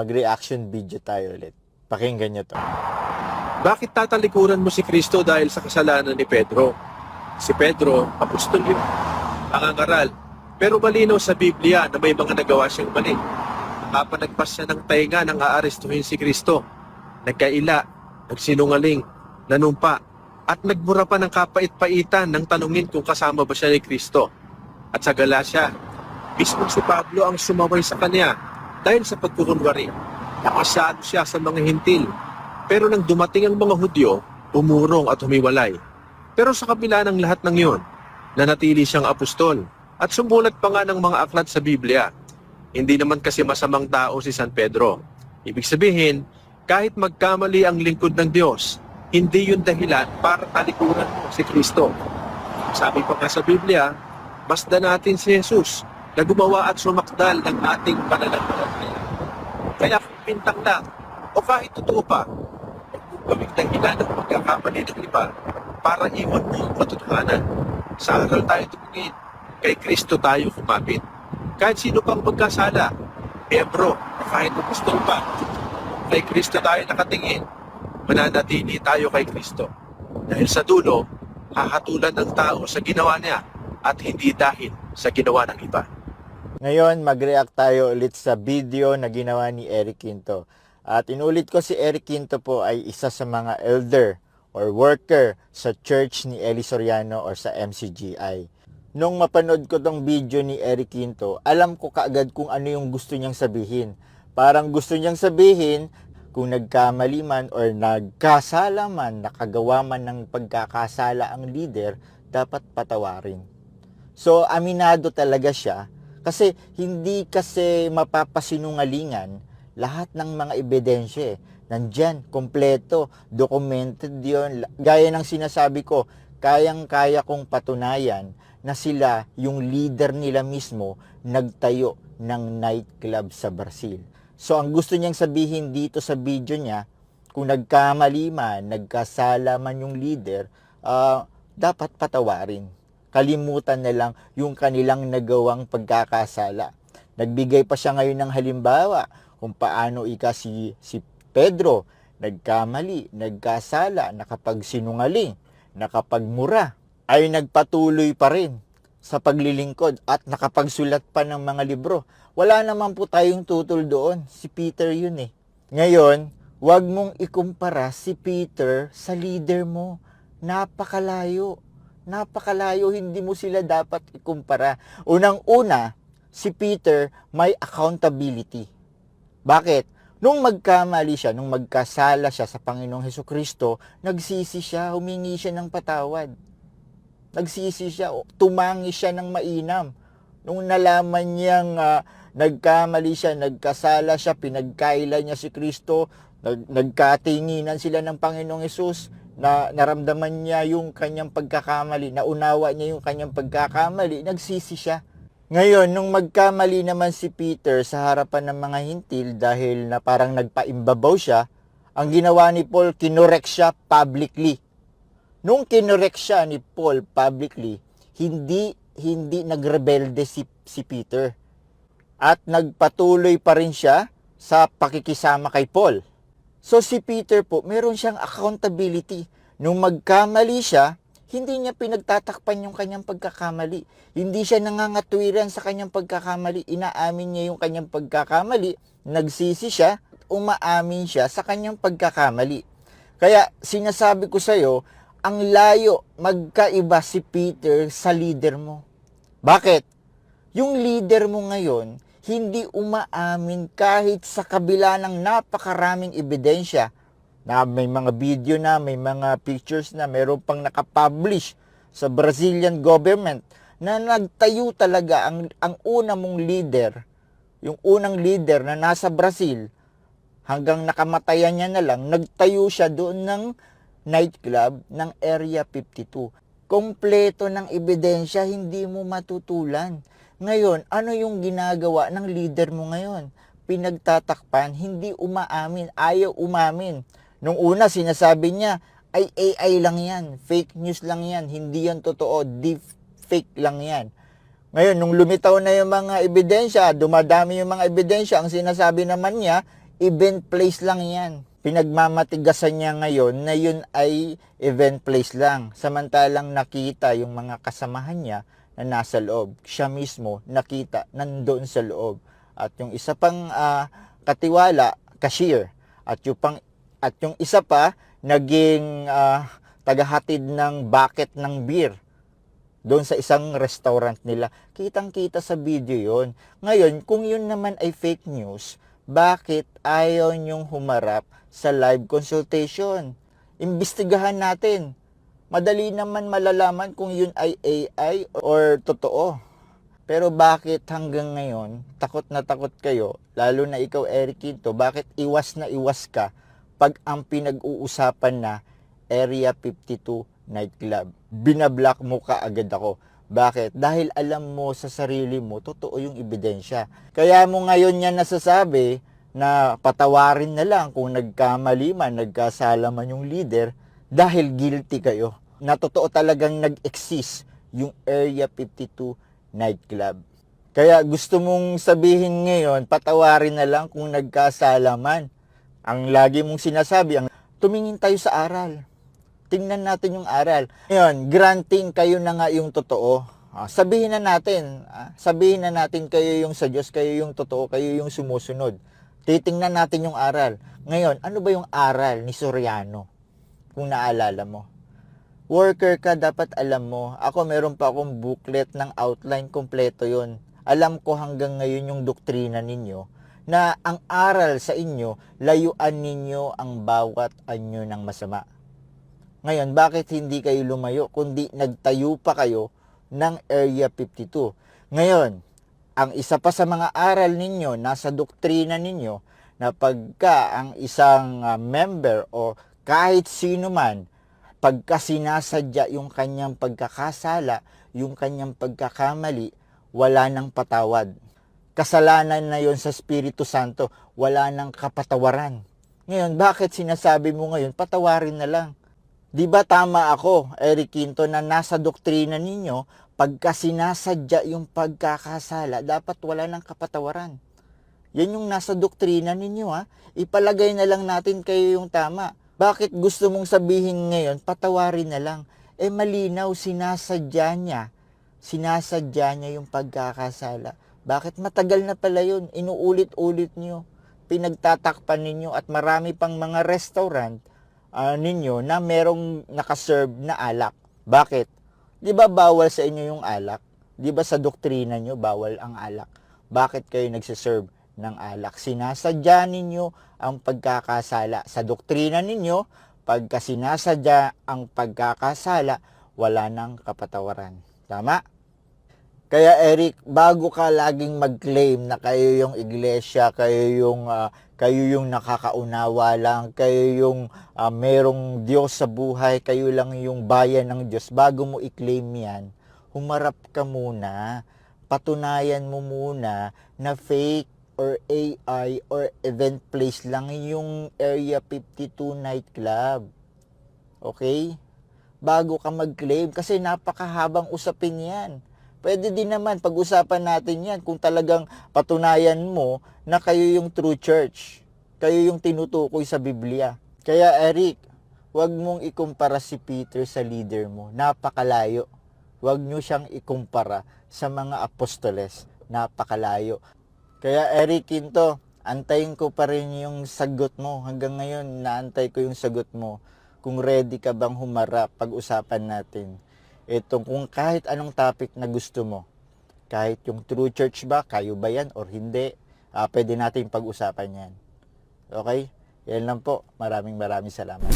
mag-reaction video tayo ulit. Pakinggan nyo to. Bakit tatalikuran mo si Kristo dahil sa kasalanan ni Pedro? Si Pedro, apostol yun, nangangaral. Pero malinaw sa Biblia na may mga nagawa siyang mali. Nakapanagpas siya ng tainga nang aarestuhin si Kristo. Nagkaila, nagsinungaling, nanumpa, at nagmura pa ng kapait-paitan nang tanungin kung kasama ba siya ni Kristo. At sa Galacia, mismo si Pablo ang sumaway sa kanya dahil sa pagkukunwari. Nakasyado siya sa mga hintil pero nang dumating ang mga Hudyo, umurong at humiwalay. Pero sa kabila ng lahat ng iyon, nanatili siyang apostol at sumulat pa nga ng mga aklat sa Biblia. Hindi naman kasi masamang tao si San Pedro. Ibig sabihin, kahit magkamali ang lingkod ng Diyos, hindi yun dahilan para talikuran si Kristo. Sabi pa nga sa Biblia, basta natin si Jesus na gumawa at sumakdal ng ating pananampalataya. Kaya kung pintang lang, o kahit totoo pa, mong gawing dahilan ng pagkakamali ng iba para iwan mo ang katotohanan. Sa aral tayo tumingin, kay Kristo tayo kumapit. Kahit sino pang magkasala, miyembro, kahit apostol pa, kay Kristo tayo nakatingin, mananatili tayo kay Kristo. Dahil sa dulo, hahatulan ng tao sa ginawa niya at hindi dahil sa ginawa ng iba. Ngayon, mag-react tayo ulit sa video na ginawa ni Eric Quinto. At inulit ko si Eric Quinto po ay isa sa mga elder or worker sa church ni Eli Soriano or sa MCGI. Nung mapanood ko tong video ni Eric Quinto, alam ko kaagad kung ano yung gusto niyang sabihin. Parang gusto niyang sabihin kung nagkamali man or nagkasala man, nakagawa man ng pagkakasala ang leader, dapat patawarin. So, aminado talaga siya kasi hindi kasi mapapasinungalingan lahat ng mga ebidensya eh. Nandyan, kompleto, documented yon. Gaya ng sinasabi ko, kayang-kaya kong patunayan na sila, yung leader nila mismo, nagtayo ng nightclub sa Brazil. So, ang gusto niyang sabihin dito sa video niya, kung nagkamali man, nagkasala man yung leader, ah, dapat patawarin. Kalimutan na lang yung kanilang nagawang pagkakasala. Nagbigay pa siya ngayon ng halimbawa kung paano ika si, si Pedro nagkamali, nagkasala, nakapagsinungaling, nakapagmura, ay nagpatuloy pa rin sa paglilingkod at nakapagsulat pa ng mga libro. Wala naman po tayong tutol doon. Si Peter yun eh. Ngayon, wag mong ikumpara si Peter sa leader mo. Napakalayo. Napakalayo. Hindi mo sila dapat ikumpara. Unang-una, si Peter may accountability. Bakit? Nung magkamali siya, nung magkasala siya sa Panginoong Heso Kristo, nagsisi siya, humingi siya ng patawad. Nagsisi siya, tumangi siya ng mainam. Nung nalaman niyang ah, nagkamali siya, nagkasala siya, pinagkaila niya si Kristo, nag, nagkatinginan sila ng Panginoong Hesus, na naramdaman niya yung kanyang pagkakamali, naunawa niya yung kanyang pagkakamali, nagsisi siya. Ngayon, nung magkamali naman si Peter sa harapan ng mga hintil dahil na parang nagpaimbabaw siya, ang ginawa ni Paul, kinorek siya publicly. Nung kinorek siya ni Paul publicly, hindi hindi nagrebelde si, si Peter. At nagpatuloy pa rin siya sa pakikisama kay Paul. So si Peter po, meron siyang accountability. Nung magkamali siya, hindi niya pinagtatakpan yung kanyang pagkakamali. Hindi siya nangangatwiran sa kanyang pagkakamali. Inaamin niya yung kanyang pagkakamali. Nagsisi siya, umaamin siya sa kanyang pagkakamali. Kaya sinasabi ko sa iyo, ang layo magkaiba si Peter sa leader mo. Bakit? Yung leader mo ngayon, hindi umaamin kahit sa kabila ng napakaraming ebidensya na may mga video na, may mga pictures na, meron pang nakapublish sa Brazilian government na nagtayo talaga ang, ang una mong leader, yung unang leader na nasa Brazil, hanggang nakamatayan niya na lang, nagtayo siya doon ng nightclub ng Area 52. Kompleto ng ebidensya, hindi mo matutulan. Ngayon, ano yung ginagawa ng leader mo ngayon? Pinagtatakpan, hindi umaamin, ayaw umamin. Nung una, sinasabi niya, ay AI lang yan, fake news lang yan, hindi yan totoo, deep fake lang yan. Ngayon, nung lumitaw na yung mga ebidensya, dumadami yung mga ebidensya, ang sinasabi naman niya, event place lang yan. Pinagmamatigasan niya ngayon na yun ay event place lang. Samantalang nakita yung mga kasamahan niya na nasa loob. Siya mismo nakita nandoon sa loob. At yung isa pang ah, katiwala, cashier. At yung, pang, at yung isa pa, naging ah, tagahatid ng bucket ng beer doon sa isang restaurant nila. Kitang-kita sa video yon. Ngayon, kung yun naman ay fake news, bakit ayaw niyong humarap sa live consultation? Imbestigahan natin. Madali naman malalaman kung yun ay AI or totoo. Pero bakit hanggang ngayon, takot na takot kayo, lalo na ikaw Eric Quinto, bakit iwas na iwas ka pag ang pinag-uusapan na Area 52 nightclub? Binablock mo ka agad ako. Bakit? Dahil alam mo sa sarili mo, totoo yung ebidensya. Kaya mo ngayon yan nasasabi na patawarin na lang kung nagkamali man, nagkasala man yung leader dahil guilty kayo. Na totoo talagang nag-exist yung Area 52 nightclub. Kaya gusto mong sabihin ngayon, patawarin na lang kung nagkasala man. Ang lagi mong sinasabi, ang tumingin tayo sa aral. Tingnan natin yung aral. Ngayon, granting kayo na nga yung totoo. Ah, sabihin na natin, ah, sabihin na natin kayo yung sa Diyos, kayo yung totoo, kayo yung sumusunod. Titingnan natin yung aral. Ngayon, ano ba yung aral ni Soriano? Kung naalala mo. Worker ka, dapat alam mo. Ako meron pa akong booklet ng outline kompleto yon. Alam ko hanggang ngayon yung doktrina ninyo na ang aral sa inyo, layuan ninyo ang bawat anyo ng masama. Ngayon, bakit hindi kayo lumayo kundi nagtayo pa kayo ng Area 52? Ngayon, ang isa pa sa mga aral ninyo, nasa doktrina ninyo, na pagka ang isang ah, member o kahit sino man, pagka sinasadya yung kanyang pagkakasala, yung kanyang pagkakamali, wala nang patawad. Kasalanan na yon sa Espiritu Santo, wala nang kapatawaran. Ngayon, bakit sinasabi mo ngayon, patawarin na lang? Di ba tama ako, Eric Quinto, na nasa doktrina ninyo, pagka sinasadya yung pagkakasala, dapat wala nang kapatawaran. Yan yung nasa doktrina ninyo ha. Ipalagay na lang natin kayo yung tama. Bakit gusto mong sabihin ngayon, patawarin na lang? Eh malinaw, sinasadya niya. Sinasadya niya yung pagkakasala. Bakit matagal na pala yun? Inuulit-ulit niyo. Pinagtatakpan ninyo at marami pang mga restaurant ah, ninyo na merong nakaserve na alak. Bakit? Di ba bawal sa inyo yung alak? Di ba sa doktrina nyo bawal ang alak? Bakit kayo nagsiserve ng alak? Sinasadya ninyo ang pagkakasala. Sa doktrina ninyo, pagka sinasadya ang pagkakasala, wala nang kapatawaran. Tama? Kaya Eric, bago ka laging mag-claim na kayo yung iglesia, kayo yung ah, kayo yung nakakaunawa lang, kayo yung ah, merong Diyos sa buhay, kayo lang yung bayan ng Diyos. Bago mo i-claim 'yan, humarap ka muna. Patunayan mo muna na fake or AI or event place lang yung Area 52 nightclub. Okay? Bago ka mag-claim kasi napakahabang usapin 'yan. Pwede din naman pag-usapan natin yan kung talagang patunayan mo na kayo yung true church. Kayo yung tinutukoy sa Biblia. Kaya Eric, wag mong ikumpara si Peter sa leader mo. Napakalayo. Wag nyo siyang ikumpara sa mga apostoles. Napakalayo. Kaya Eric Quinto, antayin ko pa rin yung sagot mo. Hanggang ngayon, naantay ko yung sagot mo. Kung ready ka bang humarap, pag-usapan natin itong kung kahit anong topic na gusto mo. Kahit yung true church ba, kayo ba yan or hindi, ah, pwede natin pag-usapan yan. Okay? Yan lang po. Maraming maraming salamat.